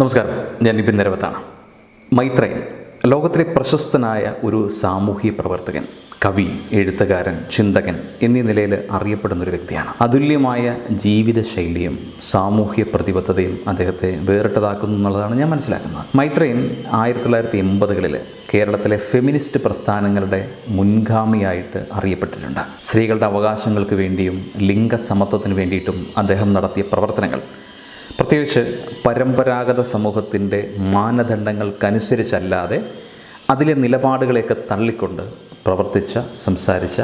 നമസ്കാരം. ഞാൻ നിപിൻ നിരവത്താണ്. മൈത്രേയൻ ലോകത്തിലെ പ്രശസ്തനായ ഒരു സാമൂഹ്യ പ്രവർത്തകൻ കവി എഴുത്തുകാരൻ ചിന്തകൻ എന്നീ നിലയിൽ അറിയപ്പെടുന്ന ഒരു വ്യക്തിയാണ്. അതുല്യമായ ജീവിതശൈലിയും സാമൂഹ്യ പ്രതിബദ്ധതയും അദ്ദേഹത്തെ വേറിട്ടതാക്കുന്നു എന്നുള്ളതാണ് ഞാൻ മനസ്സിലാക്കുന്നത്. മൈത്രേയൻ ആയിരത്തി തൊള്ളായിരത്തി എൺപതുകളിൽ കേരളത്തിലെ ഫെമിനിസ്റ്റ് പ്രസ്ഥാനങ്ങളുടെ മുൻഗാമിയായിട്ട് അറിയപ്പെട്ടിട്ടുണ്ട്. സ്ത്രീകളുടെ അവകാശങ്ങൾക്ക് വേണ്ടിയും ലിംഗസമത്വത്തിന് വേണ്ടിയിട്ടും അദ്ദേഹം നടത്തിയ പ്രവർത്തനങ്ങൾ പ്രത്യേകിച്ച് പരമ്പരാഗത സമൂഹത്തിന്റെ മാനദണ്ഡങ്ങൾക്കനുസരിച്ചല്ലാതെ അതിലെ നിലപാടുകളെയൊക്കെ തള്ളിക്കൊണ്ട് പ്രവർത്തിച്ച സംസാരിച്ച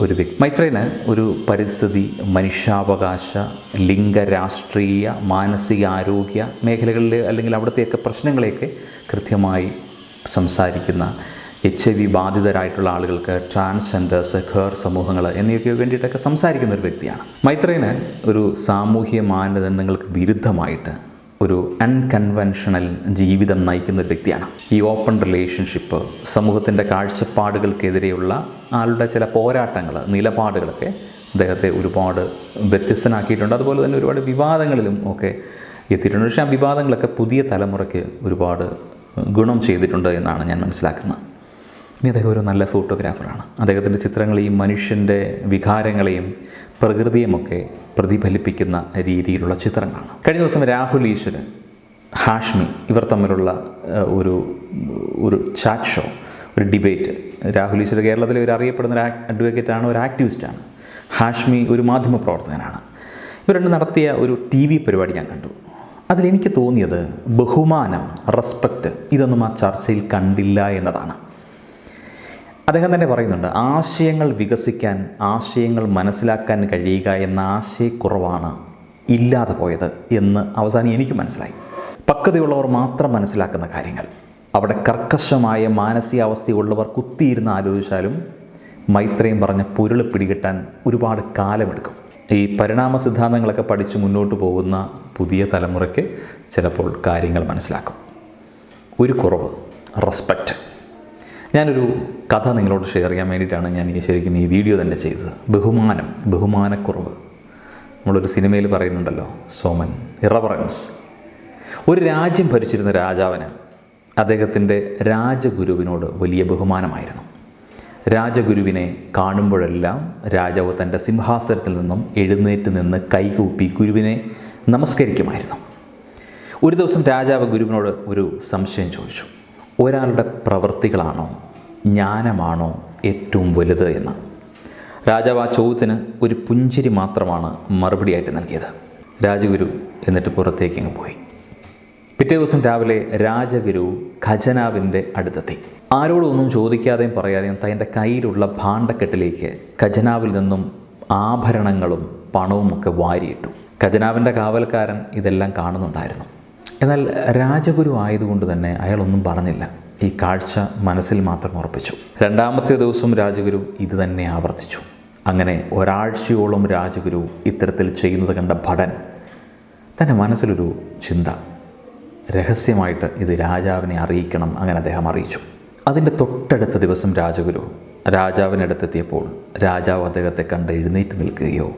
ഒരു വ്യക്തി. മൈത്രേന് ഒരു പരിസ്ഥിതി മനുഷ്യാവകാശ ലിംഗ രാഷ്ട്രീയ മാനസികാരോഗ്യ മേഖലകളിൽ അല്ലെങ്കിൽ അവിടുത്തെയൊക്കെ പ്രശ്നങ്ങളെയൊക്കെ കൃത്യമായി സംസാരിക്കുന്ന എച്ച് ഐ വി ബാധിതരായിട്ടുള്ള ആളുകൾക്ക് ട്രാൻസ്ജെൻഡേഴ്സ് ഖേർ സമൂഹങ്ങൾ എന്നിവയ്ക്ക് വേണ്ടിയിട്ടൊക്കെ സംസാരിക്കുന്ന ഒരു വ്യക്തിയാണ്. മൈത്രേന് ഒരു സാമൂഹ്യ മാനദണ്ഡങ്ങൾക്ക് വിരുദ്ധമായിട്ട് ഒരു അൺകൺവെൻഷണൽ ജീവിതം നയിക്കുന്ന ഒരു വ്യക്തിയാണ്. ഈ ഓപ്പൺ റിലേഷൻഷിപ്പ് സമൂഹത്തിന്റെ കാഴ്ചപ്പാടുകൾക്കെതിരെയുള്ള ആളുടെ ചില പോരാട്ടങ്ങൾ നിലപാടുകളൊക്കെ അദ്ദേഹത്തെ ഒരുപാട് വ്യത്യസ്തനാക്കിയിട്ടുണ്ട്. അതുപോലെ തന്നെ ഒരുപാട് വിവാദങ്ങളിലും ഒക്കെ എത്തിയിട്ടുണ്ട്. പക്ഷേ ആ വിവാദങ്ങളൊക്കെ പുതിയ തലമുറയ്ക്ക് ഒരുപാട് ഗുണം ചെയ്തിട്ടുണ്ട് എന്നാണ് ഞാൻ മനസ്സിലാക്കുന്നത്. ഇനി അദ്ദേഹം ഒരു നല്ല ഫോട്ടോഗ്രാഫറാണ്. അദ്ദേഹത്തിന്റെ ചിത്രങ്ങൾ ഈ മനുഷ്യന്റെ വികാരങ്ങളെയും പ്രകൃതിയുമൊക്കെ പ്രതിഫലിപ്പിക്കുന്ന രീതിയിലുള്ള ചിത്രങ്ങളാണ്. കഴിഞ്ഞ ദിവസം രാഹുൽ ഈശ്വരൻ ഹാഷ്മി ഇവർ തമ്മിലുള്ള ഒരു ഒരു ചാറ്റ് ഷോ ഒരു ഡിബേറ്റ്. രാഹുൽ ഈശ്വർ കേരളത്തിലെ ഒരു അറിയപ്പെടുന്ന ഒരു അഡ്വക്കേറ്റാണ് ഒരു ആക്ടിവിസ്റ്റാണ്. ഹാഷ്മി ഒരു മാധ്യമ പ്രവർത്തകനാണ്. ഇവർ രണ്ട് നടത്തിയ ഒരു ടി വി പരിപാടി ഞാൻ കണ്ടു. അതിലെനിക്ക് തോന്നിയത് ബഹുമാനം റെസ്പെക്റ്റ് ഇതൊന്നും ആ ചർച്ചയിൽ കണ്ടില്ല എന്നതാണ്. അദ്ദേഹം തന്നെ പറയുന്നുണ്ട് ആശയങ്ങൾ വികസിക്കാൻ ആശയങ്ങൾ മനസ്സിലാക്കാൻ കഴിയുക എന്ന ആശയക്കുറവാണ് ഇല്ലാതെ പോയത് എന്ന് അവസാനം എനിക്ക് മനസ്സിലായി. പക്വതയുള്ളവർ മാത്രം മനസ്സിലാക്കുന്ന കാര്യങ്ങൾ. അവിടെ കർക്കശമായ മാനസികാവസ്ഥയുള്ളവർ കുത്തിയിരുന്ന് ആലോചിച്ചാലും മൈത്രയും പറഞ്ഞ പൊരുൾ പിടികിട്ടാൻ ഒരുപാട് കാലമെടുക്കും. ഈ പരിണാമ സിദ്ധാന്തങ്ങളൊക്കെ പഠിച്ച് മുന്നോട്ട് പോകുന്ന പുതിയ തലമുറയ്ക്ക് ചിലപ്പോൾ കാര്യങ്ങൾ മനസ്സിലാക്കും. ഒരു കുറവ് റെസ്പെക്റ്റ് ഞാനൊരു കഥ നിങ്ങളോട് ഷെയർ ചെയ്യാൻ വേണ്ടിയിട്ടാണ് ഞാൻ ഈ ശരിക്കും ഈ വീഡിയോ തന്നെ ചെയ്തത്. ബഹുമാനം ബഹുമാനക്കുറവ്. നമ്മളൊരു സിനിമയിൽ പറയുന്നുണ്ടല്ലോ സോമൻ ഇറവറൻസ് ഒരു രാജ്യം ഭരിച്ചിരുന്ന രാജാവിന് അദ്ദേഹത്തിന്റെ രാജഗുരുവിനോട് വലിയ ബഹുമാനമായിരുന്നു. രാജഗുരുവിനെ കാണുമ്പോഴെല്ലാം രാജാവ് തന്റെ സിംഹാസനത്തിൽ നിന്നും എഴുന്നേറ്റ് നിന്ന് കൈകൂപ്പി ഗുരുവിനെ നമസ്കരിക്കുമായിരുന്നു. ഒരു ദിവസം രാജാവ് ഗുരുവിനോട് ഒരു സംശയം ചോദിച്ചു. ഒരാളുടെ പ്രവൃത്തികളാണോ ജ്ഞാനമാണോ ഏറ്റവും വലുത് എന്ന്? രാജാവ് ആ ചോദ്യത്തിന് ഒരു പുഞ്ചിരി മാത്രമാണ് മറുപടിയായിട്ട് നൽകിയത്. രാജഗുരു എന്നിട്ട് പുറത്തേക്ക് അങ്ങ് പോയി. പിറ്റേ ദിവസം രാവിലെ രാജഗുരു ഖജനാവിന്റെ അടുത്തെത്തി. ആരോടൊന്നും ചോദിക്കാതെയും പറയാതെയും തന്റെ കയ്യിലുള്ള ഭാണ്ഡക്കെട്ടിലേക്ക് ഖജനാവിൽ നിന്നും ആഭരണങ്ങളും പണവും ഒക്കെ വാരിയിട്ടു. ഖജനാവിന്റെ കാവൽക്കാരൻ ഇതെല്ലാം കാണുന്നുണ്ടായിരുന്നു. എന്നാൽ രാജഗുരു ആയതുകൊണ്ട് തന്നെ അയാളൊന്നും പറഞ്ഞില്ല. ഈ കാഴ്ച മനസ്സിൽ മാത്രം ഉറപ്പിച്ചു. രണ്ടാമത്തെ ദിവസം രാജഗുരു ഇത് തന്നെ ആവർത്തിച്ചു. അങ്ങനെ ഒരാഴ്ചയോളം രാജഗുരു ഇത്തരത്തിൽ ചെയ്യുന്നത് കണ്ട ഭടൻ തന്റെ മനസ്സിലൊരു ചിന്ത രഹസ്യമായിട്ട് ഇത് രാജാവിനെ അറിയിക്കണം അങ്ങനെ അദ്ദേഹം അറിയിച്ചു. അതിന്റെ തൊട്ടടുത്ത ദിവസം രാജഗുരു രാജാവിനടുത്തെത്തിയപ്പോൾ രാജാവ് അദ്ദേഹത്തെ കണ്ട് എഴുന്നേറ്റ് നിൽക്കുകയോ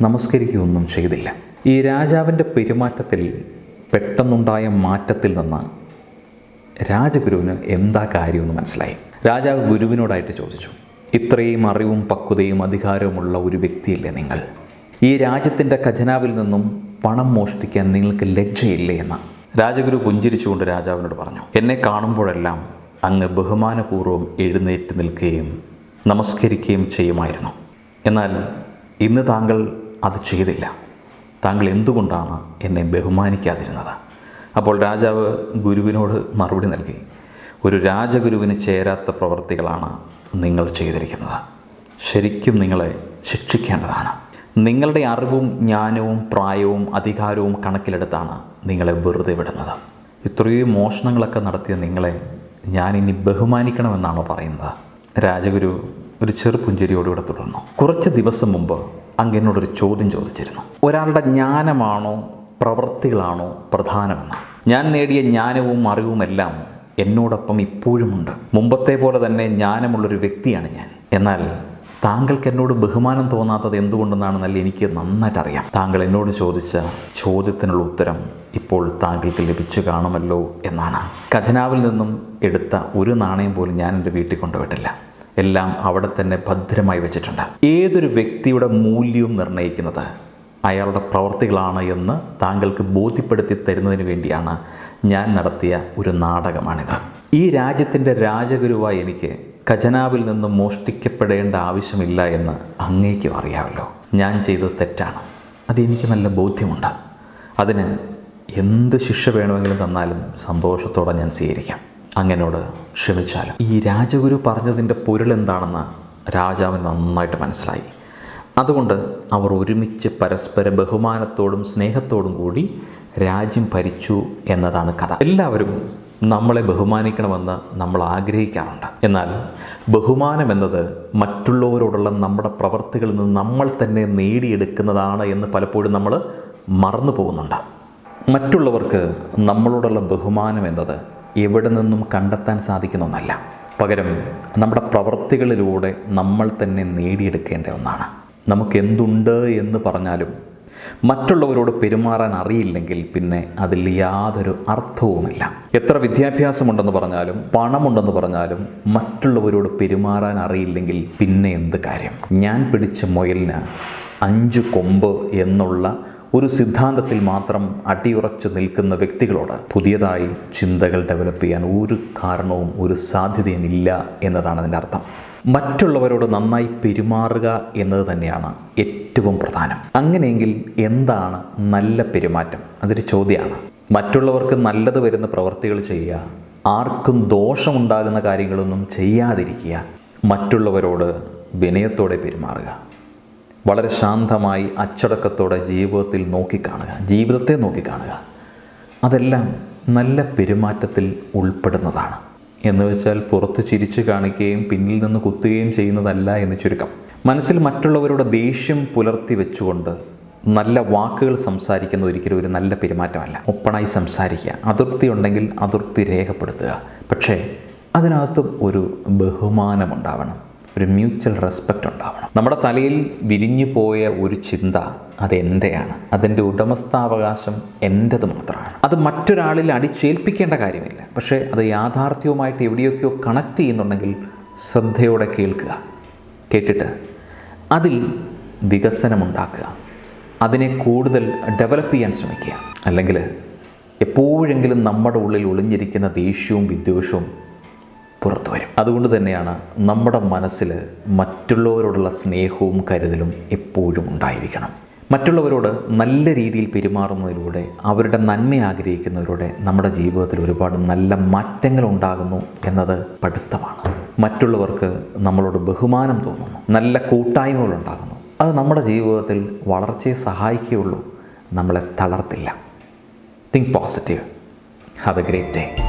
നമസ്കരിക്കുകയോ ഒന്നും ചെയ്തില്ല. ഈ രാജാവിന്റെ പെരുമാറ്റത്തിൽ പെട്ടെന്നുണ്ടായ മാറ്റത്തിൽ നിന്ന് രാജഗുരുവിന് എന്താ കാര്യമെന്ന് മനസ്സിലായി. രാജാവ് ഗുരുവിനോടായിട്ട് ചോദിച്ചു ഇത്രയും അറിവും പക്വതയും അധികാരവുമുള്ള ഒരു വ്യക്തിയില്ലേ നിങ്ങൾ? ഈ രാജ്യത്തിന്റെ ഖജനാവിൽ നിന്നും പണം മോഷ്ടിക്കാൻ നിങ്ങൾക്ക് ലജ്ജയില്ലേ എന്ന്? രാജഗുരു പുഞ്ചിരിച്ചുകൊണ്ട് രാജാവിനോട് പറഞ്ഞു എന്നെ കാണുമ്പോഴെല്ലാം അങ്ങ് ബഹുമാനപൂർവം എഴുന്നേറ്റ് നിൽക്കുകയും നമസ്കരിക്കുകയും ചെയ്യുമായിരുന്നു. എന്നാൽ ഇന്ന് താങ്കൾ അത് ചെയ്തില്ല. താങ്കൾ എന്തുകൊണ്ടാണ് എന്നെ ബഹുമാനിക്കാതിരുന്നത്? അപ്പോൾ രാജാവ് ഗുരുവിനോട് മറുപടി നൽകി ഒരു രാജഗുരുവിന് ചേരാത്ത പ്രവർത്തികളാണ് നിങ്ങൾ ചെയ്തിരിക്കുന്നത്. ശരിക്കും നിങ്ങളെ ശിക്ഷിക്കേണ്ടതാണ്. നിങ്ങളുടെ അറിവും ജ്ഞാനവും പ്രായവും അധികാരവും കണക്കിലെടുത്താണ് നിങ്ങളെ വെറുതെ വിടുന്നത്. ഇത്രയും മോഷണങ്ങളൊക്കെ നടത്തിയ നിങ്ങളെ ഞാനിനി ബഹുമാനിക്കണമെന്നാണോ പറയുന്നത്? രാജഗുരു ഒരു ചെറുപുഞ്ചിരിയോടുകൂടെ തുടർന്നു. കുറച്ച് ദിവസം മുമ്പ് അങ്ങ് എന്നോടൊരു ചോദ്യം ചോദിച്ചിരുന്നു. ഒരാളുടെ ജ്ഞാനമാണോ പ്രവൃത്തികളാണോ പ്രധാനമെന്ന്? ഞാൻ നേടിയ ജ്ഞാനവും അറിവുമെല്ലാം എന്നോടൊപ്പം ഇപ്പോഴുമുണ്ട്. മുമ്പത്തെ പോലെ തന്നെ ജ്ഞാനമുള്ളൊരു വ്യക്തിയാണ് ഞാൻ. എന്നാൽ താങ്കൾക്ക് എന്നോട് ബഹുമാനം തോന്നാത്തത് എന്തുകൊണ്ടെന്നാണെന്നല്ല എനിക്ക് നന്നായിട്ട് അറിയാം താങ്കൾ എന്നോട് ചോദിച്ച ചോദ്യത്തിനുള്ള ഉത്തരം ഇപ്പോൾ താങ്കൾക്ക് ലഭിച്ചു കാണുമല്ലോ എന്നാണ്. ഖജനാവിൽ നിന്നും എടുത്ത ഒരു നാണയം പോലും ഞാൻ എന്റെ വീട്ടിൽ കൊണ്ടുപോയിട്ടില്ല. എല്ലാം അവിടെ തന്നെ ഭദ്രമായി വെച്ചിട്ടുണ്ട്. ഏതൊരു വ്യക്തിയുടെ മൂല്യവും നിർണയിക്കുന്നത് അയാളുടെ പ്രവർത്തികളാണ് എന്ന് താങ്കൾക്ക് ബോധ്യപ്പെടുത്തി തരുന്നതിന് വേണ്ടിയാണ് ഞാൻ നടത്തിയ ഒരു നാടകമാണിത്. ഈ രാജ്യത്തിന്റെ രാജഗുരുവായി എനിക്ക് ഖജനാവിൽ നിന്നും മോഷ്ടിക്കപ്പെടേണ്ട ആവശ്യമില്ല എന്ന് അങ്ങേക്കും അറിയാമല്ലോ. ഞാൻ ചെയ്തത് തെറ്റാണ്. അതെനിക്ക് നല്ല ബോധ്യമുണ്ട്. അതിന് എന്ത് ശിക്ഷ വേണമെങ്കിലും തന്നാലും സന്തോഷത്തോടെ ഞാൻ സ്വീകരിക്കാം. അങ്ങനോട് ക്ഷമിച്ചാലും. ഈ രാജഗുരു പറഞ്ഞതിന്റെ പൊരുൾ എന്താണെന്ന് രാജാവിന് നന്നായിട്ട് മനസ്സിലായി. അതുകൊണ്ട് അവർ ഒരുമിച്ച് പരസ്പര ബഹുമാനത്തോടും സ്നേഹത്തോടും കൂടി രാജ്യം ഭരിച്ചു എന്നതാണ് കഥ. എല്ലാവരും നമ്മളെ ബഹുമാനിക്കണമെന്ന് നമ്മൾ ആഗ്രഹിക്കാറുണ്ട്. എന്നാൽ ബഹുമാനം എന്നത് മറ്റുള്ളവരോടുള്ള നമ്മുടെ പ്രവർത്തികളിൽ നിന്ന് നമ്മൾ തന്നെ നേടിയെടുക്കുന്നതാണ് എന്ന് പലപ്പോഴും നമ്മൾ മറന്നു പോകുന്നുണ്ട്. മറ്റുള്ളവർക്ക് നമ്മളോടുള്ള ബഹുമാനം എന്നത് എവിടെ നിന്നും കണ്ടെത്താൻ സാധിക്കുന്ന ഒന്നല്ല. പകരം നമ്മുടെ പ്രവൃത്തികളിലൂടെ നമ്മൾ തന്നെ നേടിയെടുക്കേണ്ട ഒന്നാണ്. നമുക്ക് എന്തുണ്ട് എന്ന് പറഞ്ഞാലും മറ്റുള്ളവരോട് പെരുമാറാൻ അറിയില്ലെങ്കിൽ പിന്നെ അതിൽ യാതൊരു അർത്ഥവുമില്ല. എത്ര വിദ്യാഭ്യാസമുണ്ടെന്ന് പറഞ്ഞാലും പണമുണ്ടെന്ന് പറഞ്ഞാലും മറ്റുള്ളവരോട് പെരുമാറാൻ അറിയില്ലെങ്കിൽ പിന്നെ എന്ത് കാര്യം? ഞാൻ പിടിച്ച മുയലിന് അഞ്ച് കൊമ്പ് എന്നുള്ള ഒരു സിദ്ധാന്തത്തിൽ മാത്രം അടിയുറച്ചു നിൽക്കുന്ന വ്യക്തികളോട് പുതിയതായി ചിന്തകൾ ഡെവലപ്പ് ചെയ്യാൻ ഒരു കാരണവും ഒരു സാധ്യതയും ഇല്ല എന്നതാണ് അതിന്റെ അർത്ഥം. മറ്റുള്ളവരോട് നന്നായി പെരുമാറുക എന്നത് തന്നെയാണ് ഏറ്റവും പ്രധാനം. അങ്ങനെയെങ്കിൽ എന്താണ് നല്ല പെരുമാറ്റം? അതൊരു ചോദ്യമാണ്. മറ്റുള്ളവർക്ക് നല്ലത് വരുന്ന പ്രവർത്തികൾ ചെയ്യുക ആർക്കും ദോഷമുണ്ടാകുന്ന കാര്യങ്ങളൊന്നും ചെയ്യാതിരിക്കുക മറ്റുള്ളവരോട് വിനയത്തോടെ പെരുമാറുക. വളരെ ശാന്തമായി അച്ചടക്കത്തോടെ ജീവിതത്തിൽ നോക്കിക്കാണുക ജീവിതത്തെ നോക്കിക്കാണുക. അതെല്ലാം നല്ല പെരുമാറ്റത്തിൽ ഉൾപ്പെടുന്നതാണ്. എന്ന് വെച്ചാൽ പുറത്ത് ചിരിച്ചു കാണിക്കുകയും പിന്നിൽ നിന്ന് കുത്തുകയും ചെയ്യുന്നതല്ല എന്ന് ചുരുക്കം. മനസ്സിൽ മറ്റുള്ളവരുടെ ദേഷ്യം പുലർത്തി വെച്ചുകൊണ്ട് നല്ല വാക്കുകൾ സംസാരിക്കുന്ന ഒരിക്കലും ഒരു നല്ല പെരുമാറ്റമല്ല. ഒപ്പണായി സംസാരിക്കുക അതൃപ്തി ഉണ്ടെങ്കിൽ അതൃപ്തി രേഖപ്പെടുത്തുക. പക്ഷേ അതിനകത്തും ഒരു ബഹുമാനമുണ്ടാവണം. ഒരു മ്യൂച്വൽ റെസ്പെക്റ്റ് ഉണ്ടാവണം. നമ്മുടെ തലയിൽ വിരിഞ്ഞു പോയ ഒരു ചിന്ത അത് എന്റെയാണ് അതിന്റെ ഉടമസ്ഥാവകാശം എന്റെത് മാത്രമാണ്. അത് മറ്റൊരാളിൽ അടിച്ചേൽപ്പിക്കേണ്ട കാര്യമില്ല. പക്ഷേ അത് യാഥാർത്ഥ്യവുമായിട്ട് എവിടെയൊക്കെയോ കണക്ട് ചെയ്യുന്നുണ്ടെങ്കിൽ ശ്രദ്ധയോടെ കേൾക്കുക. കേട്ടിട്ട് അതിൽ വികസനമുണ്ടാക്കുക. അതിനെ കൂടുതൽ ഡെവലപ്പ് ചെയ്യാൻ ശ്രമിക്കുക. അല്ലെങ്കിൽ എപ്പോഴെങ്കിലും നമ്മുടെ ഉള്ളിൽ ഒളിഞ്ഞിരിക്കുന്ന ദേഷ്യവും വിദ്വേഷവും പുറത്തു വരും അതുകൊണ്ട് തന്നെയാണ് നമ്മുടെ മനസ്സിൽ മറ്റുള്ളവരോടുള്ള സ്നേഹവും കരുതലും എപ്പോഴും ഉണ്ടായിരിക്കണം. മറ്റുള്ളവരോട് നല്ല രീതിയിൽ പെരുമാറുന്നതിലൂടെ അവരുടെ നന്മ ആഗ്രഹിക്കുന്നവരുടെ നമ്മുടെ ജീവിതത്തിൽ ഒരുപാട് നല്ല മാറ്റങ്ങൾ ഉണ്ടാകുന്നു എന്നത് പഠിത്തമാണ്. മറ്റുള്ളവർക്ക് നമ്മളോട് ബഹുമാനം തോന്നുന്നു. നല്ല കൂട്ടായ്മകൾ ഉണ്ടാകുന്നു. അത് നമ്മുടെ ജീവിതത്തിൽ വളർച്ചയെ സഹായിക്കുകയുള്ളൂ. നമ്മളെ തളർത്തില്ല. Think positive have a great day